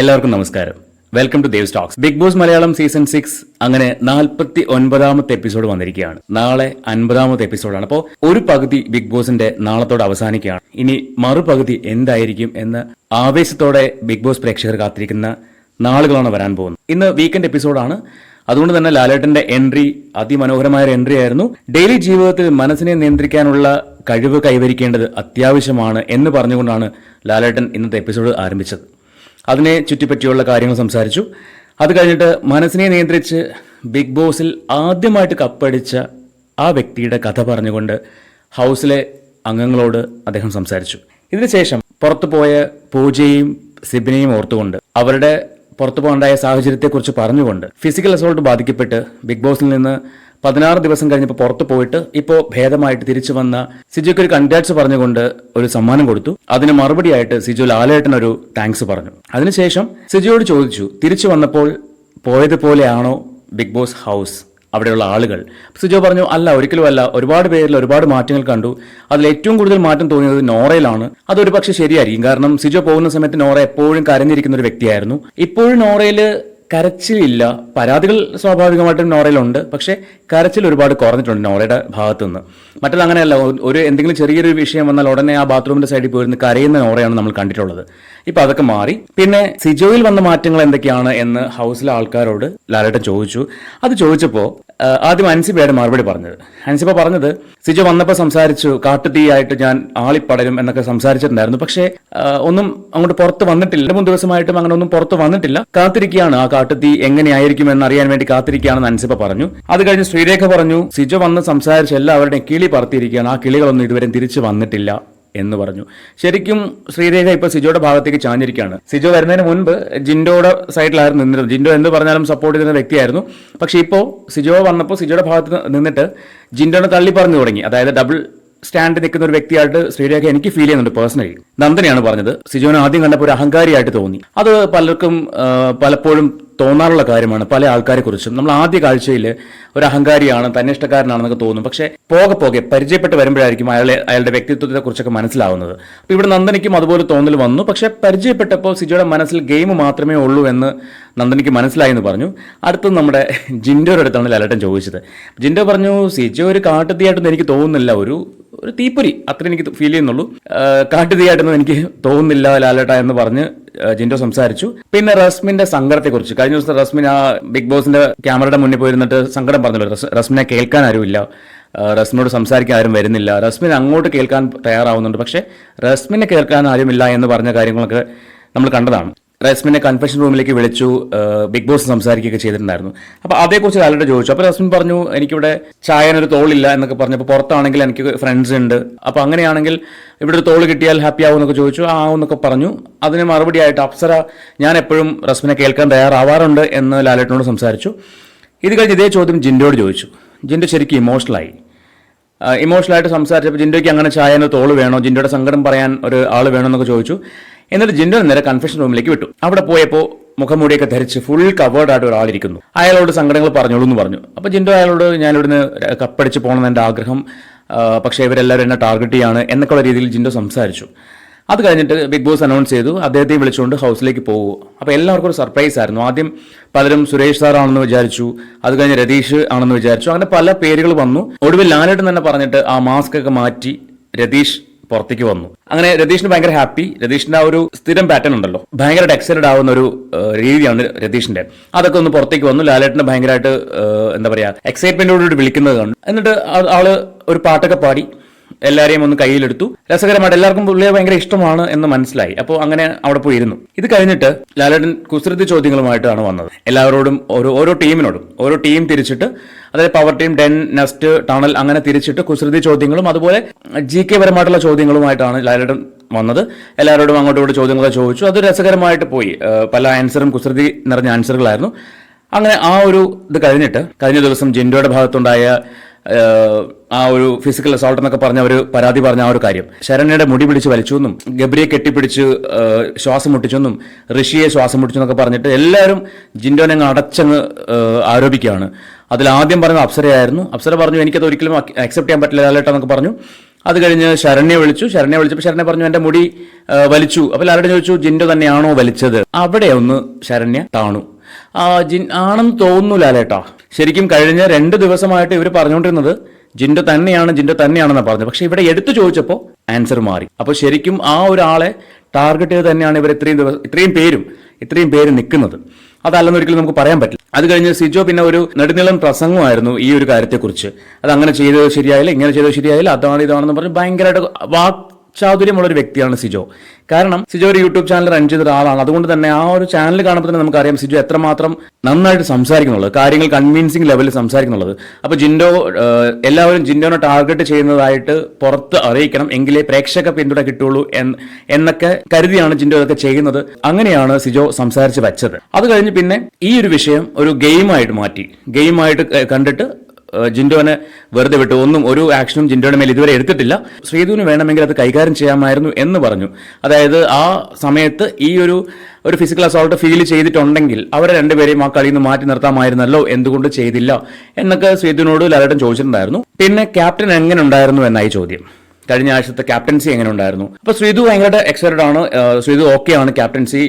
എല്ലാവർക്കും നമസ്കാരം. Welcome to Dev stocks Bigg Boss Malayalam season six അങ്ങനെ നാൽപ്പത്തി ഒൻപതാമത്തെ എപ്പിസോഡ് വന്നിരിക്കുകയാണ്. നാളെ അൻപതാമത്തെ എപ്പിസോഡാണ് അപ്പോൾ ഒരു പകുതി ബിഗ് ബോസിന്റെ നാളത്തോടെ അവസാനിക്കുകയാണ്. ഇനി മറുപകുതി എന്തായിരിക്കും എന്ന് ആവേശത്തോടെ ബിഗ് ബോസ് പ്രേക്ഷകർ കാത്തിരിക്കുന്ന നാളുകളാണ് വരാൻ പോകുന്നത്. ഇന്ന് വീക്കെൻഡ് എപ്പിസോഡാണ് അതുകൊണ്ട് തന്നെ ലാലേട്ടന്റെ എൻട്രി അതിമനോഹരമായ ഒരു എൻട്രി ആയിരുന്നു. ഡെയിലി ജീവിതത്തിൽ മനസ്സിനെ നിയന്ത്രിക്കാനുള്ള കഴിവ് കൈവരിക്കേണ്ടത് അത്യാവശ്യമാണ് എന്ന് പറഞ്ഞുകൊണ്ടാണ് ലാലേട്ടൻ ഇന്നത്തെ എപ്പിസോഡ് ആരംഭിച്ചത്. അതിനെ ചുറ്റിപ്പറ്റിയുള്ള കാര്യങ്ങൾ സംസാരിച്ചു. അത് കഴിഞ്ഞിട്ട് മനസ്സിനെ നിയന്ത്രിച്ച് ബിഗ് ബോസിൽ ആദ്യമായിട്ട് കപ്പടിച്ച ആ വ്യക്തിയുടെ കഥ പറഞ്ഞുകൊണ്ട് ഹൗസിലെ അംഗങ്ങളോട് അദ്ദേഹം സംസാരിച്ചു. ഇതിനുശേഷം പുറത്തു പോയ പൂജയും സിബിനെയും ഓർത്തുകൊണ്ട് അവരുടെ പുറത്തു പോകേണ്ടായ സാഹചര്യത്തെക്കുറിച്ച് പറഞ്ഞുകൊണ്ട് ഫിസിക്കൽ അസോൾട്ട് ബാധിക്കപ്പെട്ട് ബിഗ് ബോസിൽ നിന്ന് പതിനാറ് ദിവസം കഴിഞ്ഞപ്പോൾ പുറത്തു പോയിട്ട് ഇപ്പോൾ ഭേദമായിട്ട് തിരിച്ചു വന്ന സിജുക്ക് ഒരു കൺഗ്രാറ്റ്സ് പറഞ്ഞുകൊണ്ട് ഒരു സമ്മാനം കൊടുത്തു. അതിന് മറുപടിയായിട്ട് സിജു ലാലേട്ടനൊരു താങ്ക്സ് പറഞ്ഞു. അതിനുശേഷം സിജുയോട് ചോദിച്ചു തിരിച്ചു വന്നപ്പോൾ പോയതുപോലെയാണോ ബിഗ് ബോസ് ഹൗസ്? അവിടെയുള്ള ആളുകൾ? സിജോ പറഞ്ഞു അല്ല ഒരിക്കലും അല്ല. ഒരുപാട് പേരിൽ ഒരുപാട് മാറ്റങ്ങൾ കണ്ടു. അതിൽ ഏറ്റവും കൂടുതൽ മാറ്റം തോന്നിയത് നോറയിലാണ്. അതൊരു പക്ഷേ ശരിയായിരിക്കും. കാരണം സിജോ പോകുന്ന സമയത്ത് നോറ എപ്പോഴും കരഞ്ഞിരിക്കുന്ന ഒരു വ്യക്തിയായിരുന്നു. ഇപ്പോഴും നോറയിൽ കരച്ചിലില്ല. പരാതികൾ സ്വാഭാവികമായിട്ടും നോറയിലുണ്ട്. പക്ഷേ കരച്ചിൽ ഒരുപാട് കുറഞ്ഞിട്ടുണ്ട് നോളയുടെ ഭാഗത്തു നിന്ന് മറ്റത് അങ്ങനെയല്ല ഒരു എന്തെങ്കിലും ചെറിയൊരു വിഷയം വന്നാൽ ഉടനെ ആ ബാത്റൂമിന്റെ സൈഡിൽ പോയിരുന്ന് കരയുന്ന നോറയാണ് നമ്മൾ കണ്ടിട്ടുള്ളത്. ഇപ്പൊ അതൊക്കെ മാറി. പിന്നെ സിജോയിൽ വന്ന മാറ്റങ്ങൾ എന്തൊക്കെയാണ് എന്ന് ഹൗസിലെ ആൾക്കാരോട് ലാലേട്ടൻ ചോദിച്ചു. അത് ചോദിച്ചപ്പോൾ ആദ്യം അൻസിബയുടെ മറുപടി പറഞ്ഞത്. അൻസിബ പറഞ്ഞത് സിജോ വന്നപ്പോൾ സംസാരിച്ചു കാട്ടുതീയായിട്ട് ഞാൻ ആളിപ്പടരും എന്നൊക്കെ സംസാരിച്ചിട്ടുണ്ടായിരുന്നു. പക്ഷേ ഒന്നും അങ്ങോട്ട് പുറത്ത് വന്നിട്ടില്ല. മൂന്ന് ദിവസമായിട്ടും അങ്ങനെ ഒന്നും പുറത്ത് വന്നിട്ടില്ല. കാത്തിരിക്കുകയാണ് ആ കാട്ടുതീ എങ്ങനെയായിരിക്കും എന്ന് അറിയാൻ വേണ്ടി കാത്തിരിക്കുകയാണെന്ന് അൻസിബ പറഞ്ഞു. അത് കഴിഞ്ഞ് ശ്രീരേഖ പറഞ്ഞു സിജോ വന്ന് സംസാരിച്ച് എല്ലാവരുടെയും കിളി പറത്തിയിരിക്കുകയാണ്. ആ കിളികളൊന്നും ഇതുവരെ തിരിച്ചു വന്നിട്ടില്ല എന്ന് പറഞ്ഞു. ശരിക്കും ശ്രീരേഖ ഇപ്പൊ സിജോയുടെ ഭാഗത്തേക്ക് ചാഞ്ഞിരിക്കുകയാണ്. സിജോ വരുന്നതിന് മുൻപ് ജിൻഡോയുടെ സൈഡിലായിരുന്നു നിന്നിരുന്നത്. ജിൻഡോ എന്ത് പറഞ്ഞാലും സപ്പോർട്ട് ചെയ്യുന്ന വ്യക്തിയായിരുന്നു. പക്ഷെ ഇപ്പോൾ സിജോ വന്നപ്പോൾ സിജോയുടെ ഭാഗത്ത് നിന്നിട്ട് ജിൻഡോനെ തള്ളി പറഞ്ഞു തുടങ്ങി. അതായത് ഡബിൾ സ്റ്റാൻഡ് നിൽക്കുന്ന ഒരു വ്യക്തിയായിട്ട് ശ്രീരേഖ എനിക്ക് ഫീൽ ചെയ്യുന്നുണ്ട് പേഴ്സണലി നന്ദനെയാണ് പറഞ്ഞത്. സിജോനെ ആദ്യം കണ്ടപ്പോൾ ഒരു അഹങ്കാരിയായിട്ട് തോന്നി. അത് പലർക്കും പലപ്പോഴും തോന്നാറുള്ള കാര്യമാണ് പല ആൾക്കാരെ കുറിച്ചും നമ്മൾ ആദ്യ കാഴ്ചയിൽ ഒരു അഹങ്കാരിയാണ് തന്നിഷ്ടക്കാരനാണെന്നൊക്കെ തോന്നും. പക്ഷേ പോകെ പോകെ പരിചയപ്പെട്ട് വരുമ്പോഴായിരിക്കും അയാളെ അയാളുടെ വ്യക്തിത്വത്തെ കുറിച്ചൊക്കെ മനസ്സിലാവുന്നത്. അപ്പോൾ ഇവിടെ നന്ദനിക്കും അതുപോലെ തോന്നൽ വന്നു. പക്ഷേ പരിചയപ്പെട്ടപ്പോൾ സിജോയുടെ മനസ്സിൽ ഗെയിം മാത്രമേ ഉള്ളൂ എന്ന് നന്ദനിക്ക് മനസ്സിലായി എന്ന് പറഞ്ഞു. അടുത്തത് നമ്മുടെ ജിൻഡോയുടെ അടുത്താണ് ലാലേട്ടൻ ചോദിച്ചത്. ജിൻഡോ പറഞ്ഞു സിജോ ഒരു കാട്ടുതീയായിട്ടൊന്നും എനിക്ക് തോന്നുന്നില്ല. ഒരു ഒരു തീപ്പൊരി. അത്ര എനിക്ക് ഫീൽ ചെയ്യുന്നുള്ളൂ. കാട്ടുതീയായിട്ടൊന്നും എനിക്ക് തോന്നുന്നില്ല ലാലേട്ട എന്ന് പറഞ്ഞ് ജിൻഡോ സംസാരിച്ചു. പിന്നെ റസ്മിന്റെ സങ്കടത്തെക്കുറിച്ച്. കഴിഞ്ഞ ദിവസം റസ്മിൻ ആ ബിഗ് ബോസിന്റെ ക്യാമറയുടെ മുന്നിൽ പോയിരുന്നിട്ട് സങ്കടം പറഞ്ഞല്ലോ. റസ്- റസ്മിനെ കേൾക്കാൻ ആരുമില്ല. റസ്മിനോട് സംസാരിക്കാൻ ആരും വരുന്നില്ല. റസ്മിൻ അങ്ങോട്ട് കേൾക്കാൻ തയ്യാറാവുന്നുണ്ട്. പക്ഷേ റസ്മിനെ കേൾക്കാൻ ആരുമില്ല എന്ന് പറഞ്ഞ കാര്യങ്ങളൊക്കെ നമ്മൾ കണ്ടതാണ്. റസ്മിനെ കൺഫെഷൻ റൂമിലേക്ക് വിളിച്ചു ബിഗ് ബോസ് സംസാരിക്കുകയൊക്കെ ചെയ്തിട്ടുണ്ടായിരുന്നു. അപ്പോൾ അതേക്കുറിച്ച് ലാലോട്ട് ചോദിച്ചു. അപ്പോൾ റസ്മിൻ പറഞ്ഞു എനിക്കിവിടെ ചായനൊരു തോളില്ല എന്നൊക്കെ പറഞ്ഞു അപ്പോൾ പുറത്താണെങ്കിൽ എനിക്ക് ഫ്രണ്ട്സ് ഉണ്ട്. അപ്പോൾ അങ്ങനെയാണെങ്കിൽ ഇവിടെ ഒരു തോൾ കിട്ടിയാൽ ഹാപ്പി ആവുമെന്നൊക്കെ ചോദിച്ചു. ആ എന്നൊക്കെ പറഞ്ഞു. അതിന് മറുപടിയായിട്ട് അപ്സര ഞാൻ എപ്പോഴും റസ്മിനെ കേൾക്കാൻ തയ്യാറാവാറുണ്ട് എന്ന് ലാലേട്ടനോട് സംസാരിച്ചു. ഇത് കഴിഞ്ഞ് ഇതേ ചോദ്യം ജിൻഡോട് ചോദിച്ചു. ജിൻഡോ ശരിക്കും ഇമോഷണലായി ഇമോഷണലായിട്ട് സംസാരിച്ചപ്പോൾ ജിൻഡോയ്ക്ക് അങ്ങനെ ചായനോ തോൾ വേണോ? ജിൻഡോയുടെ സങ്കടം പറയാൻ ഒരു ആൾ വേണോ എന്നൊക്കെ ചോദിച്ചു. എന്നിട്ട് ജിൻഡോ നേരെ കൺഫെഷൻ റൂമിലേക്ക് വിട്ടു. അവിടെ പോയപ്പോൾ മുഖംമൂടിയൊക്കെ ധരിച്ച് ഫുൾ കവേർഡ് ആയിട്ട് ഒരാളിരിക്കുന്നു. അയാളോട് സങ്കടങ്ങൾ പറഞ്ഞോളൂ എന്ന് പറഞ്ഞു. അപ്പോൾ ജിൻഡോ അയാളോട് ഞാൻ ഇവിടുന്ന് കപ്പടിച്ച് പോകണം എന്റെ ആഗ്രഹം പക്ഷേ ഇവരെല്ലാവരും എന്നെ ടാർഗറ്റ് ചെയ്യാണ് എന്നൊക്കെയുള്ള രീതിയിൽ ജിൻഡോ സംസാരിച്ചു. അത് കഴിഞ്ഞിട്ട് ബിഗ് ബോസ് അനൗൺസ് ചെയ്തു. അദ്ദേഹത്തെ വിളിച്ചുകൊണ്ട് ഹൗസിലേക്ക് പോകും അപ്പോൾ എല്ലാവർക്കും ഒരു സർപ്രൈസ് ആയിരുന്നു. ആദ്യം പലരും സുരേഷ് സാറാണെന്ന് വിചാരിച്ചു. അത് കഴിഞ്ഞ് രതീഷ് ആണെന്ന് വിചാരിച്ചു. അങ്ങനെ പല പേരുകൾ വന്നു. ഒടുവിൽ ലാലേട്ടൻ തന്നെ പറഞ്ഞിട്ട് ആ മാസ്ക് ഒക്കെ മാറ്റി രതീഷ് പുറത്തേക്ക് വന്നു. അങ്ങനെ രതീഷിന് ഭയങ്കര ഹാപ്പി രതീഷിന്റെ ആ ഒരു സ്ഥിരം പാറ്റേൺ ഉണ്ടല്ലോ. ഭയങ്കര എക്സൈറ്റഡ് ആവുന്ന ഒരു രീതിയാണ് രതീഷിന്റെ. അതൊക്കെ ഒന്ന് പുറത്തേക്ക് വന്നു. ലാലേട്ടന് ഭയങ്കരമായിട്ട് എന്താ പറയാ എക്സൈറ്റ്മെന്റോടുകൂടി വിളിക്കുന്നത് കണ്ടു. എന്നിട്ട് ആൾ ഒരു പാട്ടൊക്കെ പാടി. എല്ലാരെയും ഒന്ന് കയ്യിലെടുത്തു. രസകരമായിട്ട് എല്ലാവർക്കും പുള്ളിയെ ഭയങ്കര ഇഷ്ടമാണ് എന്ന് മനസ്സിലായി. അപ്പോൾ അങ്ങനെ അവിടെ പോയിരുന്നു. ഇത് കഴിഞ്ഞിട്ട് ലാലേട്ടൻ കുസൃതി ചോദ്യങ്ങളുമായിട്ടാണ് വന്നത്. എല്ലാവരോടും ഓരോ ഓരോ ടീമിനോടും. ഓരോ ടീം തിരിച്ചിട്ട് അതായത് power team den nest tunnel അങ്ങനെ തിരിച്ചിട്ട് കുസൃതി ചോദ്യങ്ങളും അതുപോലെ ജി കെ പരമായിട്ടുള്ള ചോദ്യങ്ങളുമായിട്ടാണ് ലാലേട്ടൻ വന്നത്. എല്ലാവരോടും അങ്ങോട്ടും ഇങ്ങോട്ടും ചോദ്യങ്ങളൊക്കെ ചോദിച്ചു. അത് രസകരമായിട്ട് പോയി. പല ആൻസറും കുസൃതി നിറഞ്ഞ ആൻസറുകളായിരുന്നു അങ്ങനെ ആ ഒരു ഇത് കഴിഞ്ഞിട്ട് കഴിഞ്ഞ ദിവസം ജിൻഡോയുടെ ഭാഗത്തുണ്ടായ ആ ഒരു ഫിസിക്കൽ അസോൾട്ട് എന്നൊക്കെ പറഞ്ഞ ഒരു പരാതി പറഞ്ഞ ആ ഒരു കാര്യം. ശരണ്യയുടെ മുടി പിടിച്ച് വലിച്ചു എന്നും ഗബ്രിയെ കെട്ടിപ്പിടിച്ച് ശ്വാസം മുട്ടിച്ചെന്നും ഋഷിയെ ശ്വാസം മുട്ടിച്ചെന്നൊക്കെ പറഞ്ഞിട്ട് എല്ലാവരും ജിൻഡോനെ അങ്ങ് അടച്ചങ്ങ് ആരോപിക്കുകയാണ്. അതിൽ ആദ്യം പറഞ്ഞത് അപ്സരയായിരുന്നു അപ്സര പറഞ്ഞു എനിക്കത് ഒരിക്കലും അക്സെപ്റ്റ് ചെയ്യാൻ പറ്റില്ല ലാലേട്ടെന്നൊക്കെ പറഞ്ഞു. അത് കഴിഞ്ഞ് ശരണ്യെ വിളിച്ചു. ശരണ്യെ വിളിച്ചപ്പോൾ ശരണ്യ പറഞ്ഞു എന്റെ മുടി വലിച്ചു. അപ്പോൾ ലാലേട്ടൻ ചോദിച്ചു ജിൻഡോ തന്നെയാണോ വലിച്ചത്? അവിടെ ഒന്ന് ശരണ്യ താണു. ജിൻ ആണെന്ന് തോന്നുന്നു ശരിക്കും കഴിഞ്ഞ രണ്ട് ദിവസമായിട്ട് ഇവർ പറഞ്ഞുകൊണ്ടിരുന്നത് ജിൻഡോ തന്നെയാണ് ജിൻഡോ തന്നെയാണെന്നാണ് പറഞ്ഞത്. പക്ഷെ ഇവിടെ എടുത്തു ചോദിച്ചപ്പോൾ ആൻസർ മാറി. അപ്പോൾ ശരിക്കും ആ ഒരാളെ ടാർഗറ്റ് ചെയ്ത് തന്നെയാണ് ഇവർ ഇത്രയും ദിവസം ഇത്രയും പേരും ഇത്രയും പേര് നിൽക്കുന്നത്. അതല്ലെന്ന് ഒരിക്കലും നമുക്ക് പറയാൻ പറ്റില്ല. അത് കഴിഞ്ഞ് സിജോ പിന്നെ ഒരു നെടുനീളം പ്രസംഗമായിരുന്നു ഈ ഒരു കാര്യത്തെക്കുറിച്ച്. അത് അങ്ങനെ ചെയ്തത് ശരിയായില്ല ഇങ്ങനെ ചെയ്തത് ശരിയായില്ല അതാണ് ഇതാണെന്ന് പറഞ്ഞ് ഭയങ്കരമായിട്ട് വാക് ചാതുര്യമുള്ള ഒരു വ്യക്തിയാണ് സിജോ. കാരണം സിജോ ഒരു യൂട്യൂബ് ചാനൽ റൺ ചെയ്ത ഒരാളാണ് അതുകൊണ്ട് തന്നെ ആ ഒരു ചാനൽ കാണുമ്പോൾ തന്നെ നമുക്കറിയാം സിജോ എത്രമാത്രം നന്നായിട്ട് സംസാരിക്കുന്നുള്ളത് കാര്യങ്ങൾ കൺവിൻസിങ് ലെവലിൽ സംസാരിക്കുന്നുള്ളത്. അപ്പോൾ ജിൻഡോ എല്ലാവരും ജിൻഡോനെ ടാർഗറ്റ് ചെയ്യുന്നതായിട്ട് പുറത്ത് അറിയിക്കണം. എങ്കിലേ പ്രേക്ഷക പിന്തുണ കിട്ടുള്ളൂ എന്ന് എന്നൊക്കെ കരുതിയാണ് ജിൻഡോ ഇതൊക്കെ ചെയ്യുന്നത്. അങ്ങനെയാണ് സിജോ സംസാരിച്ച് വെച്ചത്. അത് കഴിഞ്ഞ് പിന്നെ ഈ ഒരു വിഷയം ഒരു ഗെയിമായിട്ട് മാറ്റി. ഗെയിമായിട്ട് കണ്ടിട്ട് ജിൻഡോനെ വെറുതെ വിട്ടു. ഒന്നും ഒരു ആക്ഷനും ജിൻഡോയുടെ മേൽ ഇതുവരെ എടുത്തിട്ടില്ല. ശ്രീധുവിന് വേണമെങ്കിൽ അത് കൈകാര്യം ചെയ്യാമായിരുന്നു എന്ന് പറഞ്ഞു. അതായത് ആ സമയത്ത് ഈ ഒരു ഒരു ഫിസിക്കൽ അസോൾട്ട് ഫീൽ ചെയ്തിട്ടുണ്ടെങ്കിൽ അവരെ രണ്ടുപേരെയും ആ കളിയിൽ നിന്ന് മാറ്റി നിർത്താമായിരുന്നല്ലോ എന്തുകൊണ്ട് ചെയ്തില്ല എന്നൊക്കെ ശ്രീധുവിനോട് ലാലേട്ടൻ ചോദിച്ചിട്ടുണ്ടായിരുന്നു. പിന്നെ ക്യാപ്റ്റൻ എങ്ങനെ ഉണ്ടായിരുന്നു എന്നായി ചോദ്യം. കഴിഞ്ഞ ആഴ്ചത്തെ ക്യാപ്റ്റൻസി എങ്ങനെ ഉണ്ടായിരുന്നു? അപ്പൊ ശ്രീതു ഭയങ്കര എക്സൈറ്റഡ് ആണ്. ശ്രീതു ഓക്കെ ആണ് ക്യാപ്റ്റൻസി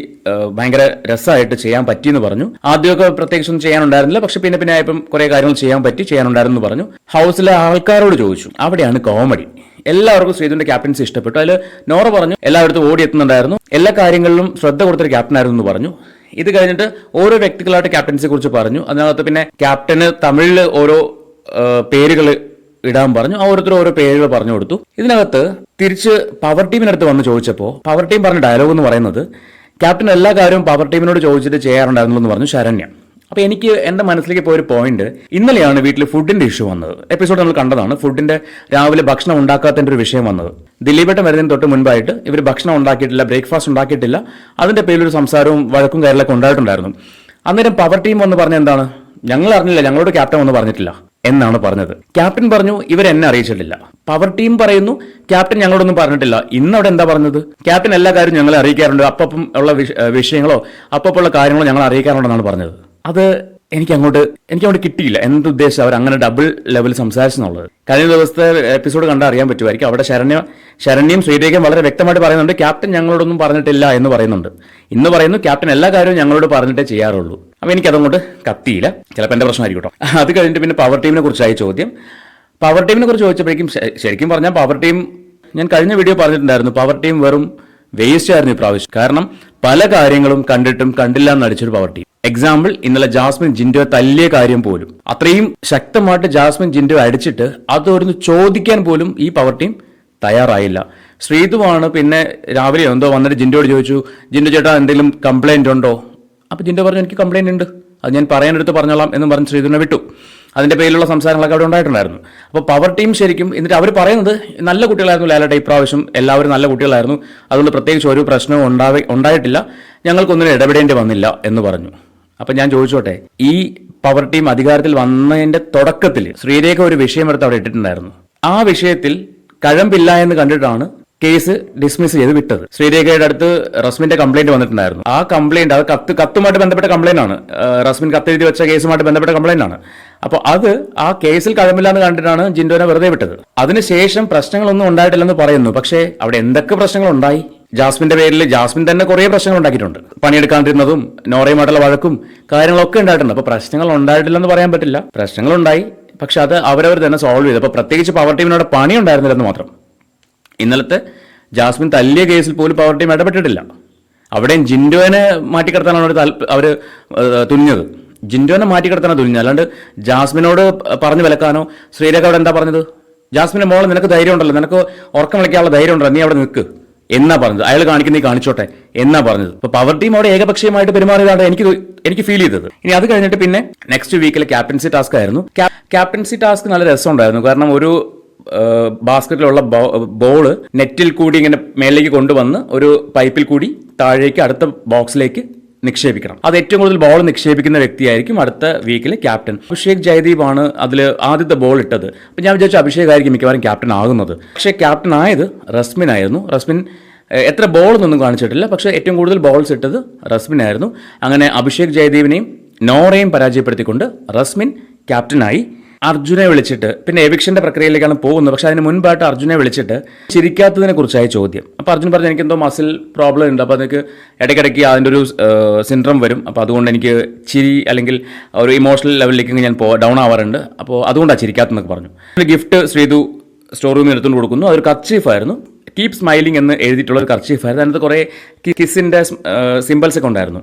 ഭയങ്കര രസമായിട്ട് ചെയ്യാൻ പറ്റിയെന്ന് പറഞ്ഞു. ആദ്യമൊക്കെ പ്രത്യേകിച്ചൊന്നും ചെയ്യാനുണ്ടായിരുന്നില്ല. പക്ഷെ പിന്നെ പിന്നെ ആയപ്പം കുറെ കാര്യങ്ങൾ ചെയ്യാൻ പറ്റി ചെയ്യാനുണ്ടായിരുന്നു പറഞ്ഞു. ഹൗസിലെ ആൾക്കാരോട് ചോദിച്ചു. അവിടെയാണ് കോമഡി എല്ലാവർക്കും ശ്രീതുവിന്റെ ക്യാപ്റ്റൻസി ഇഷ്ടപ്പെട്ടു. അതിൽ നോറ പറഞ്ഞു എല്ലായിടത്തും ഓടി എത്തുന്നുണ്ടായിരുന്നു. എല്ലാ കാര്യങ്ങളിലും ശ്രദ്ധ കൊടുത്തൊരു ക്യാപ്റ്റൻ ആയിരുന്നു എന്ന് പറഞ്ഞു. ഇത് കഴിഞ്ഞിട്ട് ഓരോ വ്യക്തികളായിട്ട് ക്യാപ്റ്റൻസിയെ കുറിച്ച് പറഞ്ഞു. അതിനകത്ത് പിന്നെ ക്യാപ്റ്റന് തമിഴിൽ ഓരോ പേരുകൾ ഇടാൻ പറഞ്ഞു. ആ ഓരോരുത്തർ ഓരോ പേരുകൾ പറഞ്ഞു കൊടുത്തു. ഇതിനകത്ത് തിരിച്ച് പവർ ടീമിനടുത്ത് വന്ന് ചോദിച്ചപ്പോൾ പവർ ടീം പറഞ്ഞ ഡയലോഗ് എന്ന് പറയുന്നത് ക്യാപ്റ്റൻ എല്ലാ കാര്യവും പവർ ടീമിനോട് ചോദിച്ചിട്ട് ചെയ്യാറുണ്ടായിരുന്നു എന്ന് പറഞ്ഞു ശരണ്യ. അപ്പൊ എനിക്ക് എന്റെ മനസ്സിലേക്ക് പോയ ഒരു പോയിന്റ് ഇന്നലെയാണ് വീട്ടിൽ ഫുഡിന്റെ ഇഷ്യൂ വന്നത്. എപ്പിസോഡ് നമ്മൾ കണ്ടതാണ്. ഫുഡിന്റെ രാവിലെ ഭക്ഷണം ഉണ്ടാക്കാത്തതിന്റെ ഒരു വിഷയം വന്നത്. ദിലീപേട്ടൻ വരുന്നതിന് തൊട്ട് മുൻപായിട്ട് ഇവർ ഭക്ഷണം ഉണ്ടാക്കിയിട്ടില്ല ബ്രേക്ക്ഫാസ്റ്റ് ഉണ്ടാക്കിയിട്ടില്ല. അതിന്റെ പേരിൽ ഒരു സംസാരവും വഴക്കും കാര്യങ്ങളൊക്കെ ഉണ്ടായിട്ടുണ്ടായിരുന്നു. അന്നേരം പവർ ടീം വന്ന് പറഞ്ഞ എന്താണ്? ഞങ്ങൾ അറിഞ്ഞില്ല ഞങ്ങളോട് ക്യാപ്റ്റൻ വന്ന് പറഞ്ഞിട്ടില്ല. എന്നാണ് പറഞ്ഞത്. ക്യാപ്റ്റൻ പറഞ്ഞു ഇവർ എന്നെ അറിയിച്ചിട്ടില്ല. പവർ ടീം പറയുന്നു ക്യാപ്റ്റൻ ഞങ്ങളോടൊന്നും പറഞ്ഞിട്ടില്ല. ഇന്ന് അവിടെ എന്താ പറഞ്ഞത്? ക്യാപ്റ്റൻ എല്ലാ കാര്യവും ഞങ്ങളെ അറിയിക്കാറുണ്ട്. അപ്പം ഉള്ള വിഷയങ്ങളോ അപ്പപ്പുള്ള കാര്യങ്ങളോ ഞങ്ങൾ അറിയിക്കാറുണ്ടെന്നാണ് പറഞ്ഞത്. അത് എനിക്ക് അങ്ങോട്ട് എനിക്ക് അങ്ങോട്ട് കിട്ടിയില്ല. എന്ത് എന്തുദ്ദേശം അവർ അങ്ങനെ ഡബിൾ ലെവൽ സംസാരിച്ചെന്നുള്ളത്? കഴിഞ്ഞ ദിവസത്തെ എപ്പിസോഡ് കണ്ടാൽ അറിയാൻ പറ്റുമായിരിക്കും. അവിടെ ശരണ്യ ശരണ്യം ശ്രീരേഖയും വളരെ വ്യക്തമായിട്ട് പറയുന്നുണ്ട് ക്യാപ്റ്റൻ ഞങ്ങളോടൊന്നും പറഞ്ഞിട്ടില്ല എന്ന് പറയുന്നുണ്ട്. ഇന്ന് പറയുന്നു ക്യാപ്റ്റൻ എല്ലാ കാര്യവും ഞങ്ങളോട് പറഞ്ഞിട്ടേ ചെയ്യാറുള്ളൂ. അപ്പോൾ എനിക്ക് അതങ്ങോട്ട് കത്തിയില്ല. ചിലപ്പോൾ എന്റെ പ്രശ്നമായിരിക്കും കേട്ടോ അത് കഴിഞ്ഞിട്ട് പിന്നെ പവർ ടീമിനെ കുറിച്ചായ ചോദ്യം. പവർ ടീമിനെ കുറിച്ച് ചോദിച്ചപ്പോഴേക്കും ശരിക്കും പറഞ്ഞാൽ പവർ ടീം ഞാൻ കഴിഞ്ഞ വീഡിയോ പറഞ്ഞിട്ടുണ്ടായിരുന്നു പവർ ടീം വെറും വേസ്റ്റ് ആയിരുന്നു ഇപ്രാവശ്യം കാരണം പല കാര്യങ്ങളും കണ്ടിട്ടും കണ്ടില്ല എന്ന് അടിച്ചൊരു പവർ ടീം എക്സാമ്പിൾ ഇന്നലെ ജാസ്മിൻ ജിൻഡോ തല്ലിയ കാര്യം പോലും. അത്രയും ശക്തമായിട്ട് ജാസ്മിൻ ജിൻഡോ അടിച്ചിട്ട് അതൊരു ചോദിക്കാൻ പോലും ഈ പവർ ടീം തയ്യാറായില്ല. ശ്രീതുവാണ് പിന്നെ രാവിലെ എന്തോ വന്നിട്ട് ജിൻഡോട് ചോദിച്ചു ജിൻഡോ ചേട്ടാ എന്തെങ്കിലും കംപ്ലൈന്റ് ഉണ്ടോ? അപ്പൊ ജിന്റെ പറഞ്ഞു എനിക്ക് കംപ്ലൈന്റ് ഉണ്ട്. അത് ഞാൻ പറയാനെടുത്ത് പറഞ്ഞോളാം എന്ന് പറഞ്ഞ് ശ്രീധരനെ വിട്ടു. അതിന്റെ പേരിലുള്ള സംസാരങ്ങളൊക്കെ അവിടെ ഉണ്ടായിട്ടുണ്ടായിരുന്നു. അപ്പോൾ പവർ ടീം ശരിക്കും എന്നിട്ട് അവർ പറയുന്നത് നല്ല കുട്ടികളായിരുന്നു ലാലട്ടെ ഇപ്രാവശ്യം എല്ലാവരും നല്ല കുട്ടികളായിരുന്നു. അതുകൊണ്ട് പ്രത്യേകിച്ച് ഒരു പ്രശ്നവും ഉണ്ടാവി ഉണ്ടായിട്ടില്ല. ഞങ്ങൾക്കൊന്നിനും ഇടപെടേണ്ടി വന്നില്ല എന്ന് പറഞ്ഞു. അപ്പൊ ഞാൻ ചോദിച്ചോട്ടെ ഈ പവർ ടീം അധികാരത്തിൽ വന്നതിന്റെ തുടക്കത്തിൽ ശ്രീരേഖ ഒരു വിഷയം എടുത്ത് അവിടെ ഇട്ടിട്ടുണ്ടായിരുന്നു. ആ വിഷയത്തിൽ കഴമ്പില്ല എന്ന് കണ്ടിട്ടാണ് കേസ് ഡിസ്മിസ് ചെയ്ത് വിട്ടത്. ശ്രീരേഖയുടെ അടുത്ത് റസ്മിന്റെ കംപ്ലൈന്റ് വന്നിട്ടുണ്ടായിരുന്നു. ആ കംപ്ലൈന്റ് അത് കത്ത് കത്തുമായിട്ട് ബന്ധപ്പെട്ട കംപ്ലൈന്റ് ആണ്. റസ്മിൻ കത്തെഴുതി വെച്ച കേസുമായിട്ട് ബന്ധപ്പെട്ട കംപ്ലൈന്റ് ആണ്. അപ്പോൾ അത് ആ കേസിൽ കഴമ്പില്ല എന്ന് കണ്ടിട്ടാണ് ജിൻഡോനെ വെറുതെ വിട്ടത്. അതിനുശേഷം പ്രശ്നങ്ങളൊന്നും ഉണ്ടായിട്ടില്ലെന്ന് പറയുന്നു. പക്ഷേ അവിടെ എന്തൊക്കെ പ്രശ്നങ്ങൾ ഉണ്ടായി ജാസ്മിന്റെ പേരിൽ ജാസ്മിൻ തന്നെ കുറേ പ്രശ്നങ്ങൾ ഉണ്ടാക്കിയിട്ടുണ്ട്. പണിയെടുക്കാണ്ടിരുന്നതും നോറയുമായിട്ടുള്ള വഴക്കും കാര്യങ്ങളൊക്കെ ഉണ്ടായിട്ടുണ്ട്. അപ്പോൾ പ്രശ്നങ്ങൾ ഉണ്ടായിട്ടില്ലെന്ന് പറയാൻ പറ്റില്ല. പ്രശ്നങ്ങളുണ്ടായി. പക്ഷെ അത് അവരവർ തന്നെ സോൾവ് ചെയ്തു. അപ്പോൾ പ്രത്യേകിച്ച് പവർ ടീമിനോട് പണി ഉണ്ടായിരുന്നില്ലെന്ന് മാത്രം. ഇന്നലത്തെ ജാസ്മിൻ തല്ലിയ കേസിൽ പോലും പവർ ടീം ഇടപെട്ടിട്ടില്ല. അവിടെയും ജിൻഡോനെ മാറ്റിക്കിടത്താനാണ് അവർ താല്പ- അവർ തുനിഞ്ഞത്. ജിൻഡോനെ മാറ്റിക്കിടത്താനാണ് തുനിഞ്ഞത്. അല്ലാണ്ട് ജാസ്മിനോട് പറഞ്ഞു വിലക്കാനോ? ശ്രീരേഖ അവിടെ എന്താ പറഞ്ഞത്? ജാസ്മിന്റെ മോളെ നിനക്ക് ധൈര്യം ഉണ്ടല്ലോ. നിനക്ക് ഉറക്കം വിളിക്കാനുള്ള ധൈര്യം ഉണ്ടല്ലോ. നീ അവിടെ നിൽക്ക് എന്നാ പറഞ്ഞത്? അയാൾ കാണിക്കുന്ന നീ കാണിച്ചോട്ടെ. എന്നാ പറഞ്ഞത്? അപ്പോൾ പവർ ടീം അവിടെ ഏകപക്ഷീയമായിട്ട് പെരുമാറിയതാണ് എനിക്ക് എനിക്ക് ഫീൽ ചെയ്തത്. ഇനി അത് കഴിഞ്ഞിട്ട് പിന്നെ നെക്സ്റ്റ് വീക്കിലെ ക്യാപ്റ്റൻസി ടാസ്ക് ആയിരുന്നു. ക്യാപ്റ്റൻസി ടാസ്ക് നല്ല രസമുണ്ടായിരുന്നു. കാരണം ഒരു ബാസ്ക്കറ്റിലുള്ള ബോൾ നെറ്റിൽ കൂടി ഇങ്ങനെ മേലേക്ക് കൊണ്ടുവന്ന് ഒരു പൈപ്പിൽ കൂടി താഴേക്ക് അടുത്ത ബോക്സിലേക്ക് നിക്ഷേപിക്കണം. അത് ഏറ്റവും കൂടുതൽ ബോൾ നിക്ഷേപിക്കുന്ന വ്യക്തിയായിരിക്കും അടുത്ത വീക്കിലെ ക്യാപ്റ്റൻ. അഭിഷേക് ജയദീപ് ആണ് അതിൽ ആദ്യത്തെ ബോൾ ഇട്ടത്. അപ്പം ഞാൻ വിചാരിച്ചു അഭിഷേക് ആയിരിക്കും മിക്കവാറും ക്യാപ്റ്റൻ ആകുന്നത്. പക്ഷേ ക്യാപ്റ്റൻ ആയത് റസ്മിൻ ആയിരുന്നു. റസ്മിൻ എത്ര ബോൾ ഒന്നും കാണിച്ചിട്ടില്ല. പക്ഷേ ഏറ്റവും കൂടുതൽ ബോൾസ് ഇട്ടത് റസ്മിൻ ആയിരുന്നു. അങ്ങനെ അഭിഷേക് ജയദീപിനെയും നോറയും പരാജയപ്പെടുത്തിക്കൊണ്ട് റസ്മിൻ ക്യാപ്റ്റനായി. അർജുനെ വിളിച്ചിട്ട് പിന്നെ എവിക്ഷന്റെ പ്രക്രിയയിലേക്കാണ് പോകുന്നത്. പക്ഷെ അതിന് മുൻപായിട്ട് അർജുനെ വിളിച്ചിട്ട് ചിരിക്കാത്തതിനെ കുറിച്ചായി ചോദ്യം. അപ്പോൾ അർജുൻ പറഞ്ഞു എനിക്ക് എന്തോ മസിൽ പ്രോബ്ലം ഉണ്ട്. അപ്പോൾ അതൊക്കെ ഇടയ്ക്കിടയ്ക്ക് അതിന്റെ ഒരു സിൻഡ്രം വരും. അപ്പോൾ അതുകൊണ്ട് എനിക്ക് ചിരി അല്ലെങ്കിൽ ഒരു ഇമോഷണൽ ലെവലിലേക്ക് ഞാൻ പോ ഡൗൺ ആവാറുണ്ട്. അപ്പോൾ അതുകൊണ്ടാണ് ചിരിക്കാത്തതെന്നൊക്കെ പറഞ്ഞു. ഒരു ഗിഫ്റ്റ് ശ്രീതു സ്റ്റോർ റൂമിൽ എടുത്തുകൊണ്ട് കൊടുക്കുന്നു. അതൊരു കച്ചീഫായിരുന്നു കീപ് സ്മൈലിംഗ് എന്ന് എഴുതിയിട്ടുള്ള ഒരു കർച്ചീഫായിരുന്നു അതിനകത്ത് കുറേ കിസിന്റെ സിമ്പിൾസ് ഒക്കെ ഉണ്ടായിരുന്നു.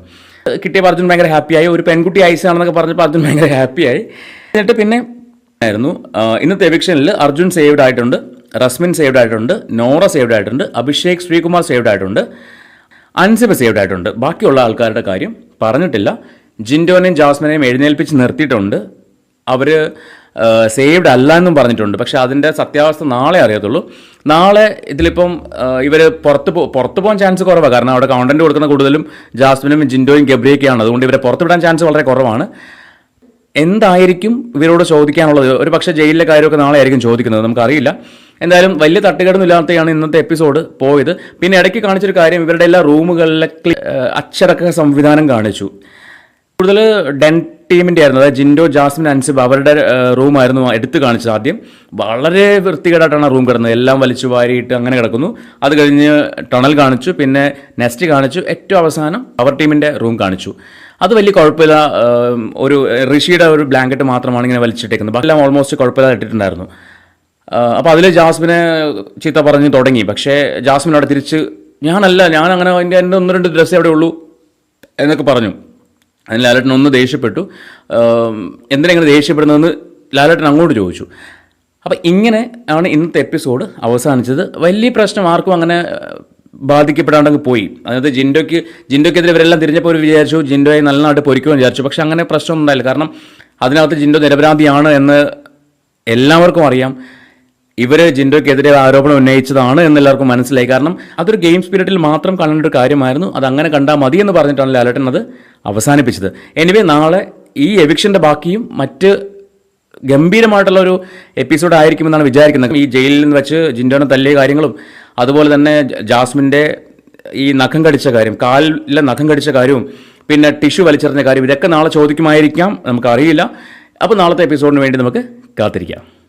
കിട്ടിയപ്പോൾ അർജുൻ ഭയങ്കര ഹാപ്പിയായി ഒരു പെൺകുട്ടി ഐസാണെന്നൊക്കെ പറഞ്ഞപ്പോൾ അർജുൻ ഭയങ്കര ഹാപ്പിയായി എന്നിട്ട് പിന്നെ ആയിരുന്നു. ഇന്നത്തെ എവിക്ഷനിൽ അർജുൻ സേവ്ഡ് ആയിട്ടുണ്ട് റസ്മിൻ സേവ്ഡ് ആയിട്ടുണ്ട് നോറ സേവ്ഡ് ആയിട്ടുണ്ട് അഭിഷേക് ശ്രീകുമാർ സേവ്ഡ് ആയിട്ടുണ്ട് അൻസിബ സേവ്ഡ് ആയിട്ടുണ്ട്. ബാക്കിയുള്ള ആൾക്കാരുടെ കാര്യം പറഞ്ഞിട്ടില്ല. ജിൻഡോനെയും ജാസ്മിനെയും എഴുന്നേൽപ്പിച്ച് നിർത്തിയിട്ടുണ്ട്. അവർ സേവ്ഡ് അല്ല എന്നും പറഞ്ഞിട്ടുണ്ട്. പക്ഷെ അതിന്റെ സത്യാവസ്ഥ നാളെ അറിയത്തുള്ളൂ. നാളെ ഇതിലിപ്പം ഇവർ പുറത്ത് പോ പുറത്ത് പോകാൻ ചാൻസ് കുറവാണ് കാരണം അവിടെ കോണ്ടന്റ് കൊടുക്കുന്ന കൂടുതലും ജാസ്മിനും ജിൻഡോയും ഗബ്രിയൊക്കെയാണ്. അതുകൊണ്ട് ഇവരെ പുറത്ത് വിടാൻ ചാൻസ് വളരെ കുറവാണ്. എന്തായിരിക്കും ഇവരോട് ചോദിക്കാനുള്ളത്? ഒരു പക്ഷേ ജയിലിലെ കാര്യമൊക്കെ നാളെ ആയിരിക്കും ചോദിക്കുന്നത് നമുക്കറിയില്ല. എന്തായാലും വലിയ തട്ടുകേടൊന്നും ഇല്ലാത്തതാണ് ഇന്നത്തെ എപ്പിസോഡ് പോയത്. പിന്നെ ഇടയ്ക്ക് കാണിച്ചൊരു കാര്യം ഇവരുടെ എല്ലാ റൂമുകളിലെ അച്ചടക്ക സംവിധാനം കാണിച്ചു. കൂടുതൽ ഡെൻ ടീമിന്റെ ആയിരുന്നു. അതായത് ജിൻഡോ ജാസ്മിൻ അൻസിബ് അവരുടെ റൂമായിരുന്നു എടുത്തു കാണിച്ചത് ആദ്യം. വളരെ വൃത്തികേടായിട്ടാണ് റൂം കിടന്നത്. എല്ലാം വലിച്ചു വാരിയിട്ട് അങ്ങനെ കിടക്കുന്നു. അത് കഴിഞ്ഞ് ടണൽ കാണിച്ചു. പിന്നെ നെസ്റ്റ് കാണിച്ചു. ഏറ്റവും അവസാനം അവർ ടീമിന്റെ റൂം കാണിച്ചു. അത് വലിയ കുഴപ്പമില്ല. ഒരു ഋഷിയുടെ ഒരു ബ്ലാങ്കറ്റ് മാത്രമാണ് ഇങ്ങനെ വലിച്ചിട്ടേക്കുന്നത്. എല്ലാം ഓൾമോസ്റ്റ് കുഴപ്പമില്ലാതെ ഇട്ടിട്ടുണ്ടായിരുന്നു. അപ്പോൾ അതിൽ ജാസ്മിനെ ചീത്ത പറഞ്ഞ് തുടങ്ങി. പക്ഷേ ജാസ്മിൻ അവിടെ തിരിച്ച് ഞാനല്ല ഞാൻ അങ്ങനെ അതിന്റെ എന്റെ ഒന്ന് രണ്ട് ഡ്രസ്സേ അവിടെ ഉള്ളൂ എന്നൊക്കെ പറഞ്ഞു. അതിന് ലാലേട്ടൻ ഒന്ന് ദേഷ്യപ്പെട്ടു. എന്തിനാ ഇങ്ങനെ ദേഷ്യപ്പെടുന്നതെന്ന് ലാലേട്ടൻ അങ്ങോട്ട് ചോദിച്ചു. അപ്പം ഇങ്ങനെ ആണ് ഇന്നത്തെ എപ്പിസോഡ് അവസാനിച്ചത്. വലിയ പ്രശ്നം ആർക്കും അങ്ങനെ ബാധിക്കപ്പെടാണ്ടങ്ങ് പോയി. അതായത് ജിൻഡോയ്ക്ക് ജിൻഡോയ്ക്കെതിരെ ഇവരെല്ലാം തിരിഞ്ഞപ്പോൾ വിചാരിച്ചു ജിൻഡോയെ നല്ലതായിട്ട് പൊരിക്കുമെന്ന് വിചാരിച്ചു. പക്ഷെ അങ്ങനെ പ്രശ്നമൊന്നും ഉണ്ടായില്ല. കാരണം അതിനകത്ത് ജിൻഡോ നിരപരാധിയാണ് എന്ന് എല്ലാവർക്കും അറിയാം. ഇവർ ജിൻഡോയ്ക്കെതിരെ ആരോപണം ഉന്നയിച്ചതാണ് എന്ന് എല്ലാവർക്കും മനസ്സിലായി. കാരണം അതൊരു ഗെയിം സ്പിരിറ്റിൽ മാത്രം കാണേണ്ട ഒരു കാര്യമായിരുന്നു. അത് അങ്ങനെ കണ്ടാൽ മതി എന്ന് പറഞ്ഞിട്ടാണ് ലാലേട്ടൻ അത് അവസാനിപ്പിച്ചത്. എനിവേ നാളെ ഈ എവിക്ഷന്റെ ബാക്കിയും മറ്റ് ഗംഭീരമായിട്ടുള്ള ഒരു എപ്പിസോഡ് ആയിരിക്കുമെന്നാണ് വിചാരിക്കുന്നത്. ഈ ജയിലിൽ നിന്ന് വെച്ച് ജിൻഡോനെ തല്ലിയ കാര്യങ്ങളും അതുപോലെ തന്നെ ജാസ്മിന്റെ ഈ നഖം കടിച്ച കാര്യം കാലിലെ നഖം കടിച്ച കാര്യവും പിന്നെ ടിഷ്യൂ വലിച്ചെറിഞ്ഞ കാര്യം ഇതൊക്കെ നാളെ ചോദിക്കുമായിരിക്കാം. നമുക്കറിയില്ല. അപ്പോൾ നാളത്തെ എപ്പിസോഡിന് വേണ്ടി നമുക്ക് കാത്തിരിക്കാം.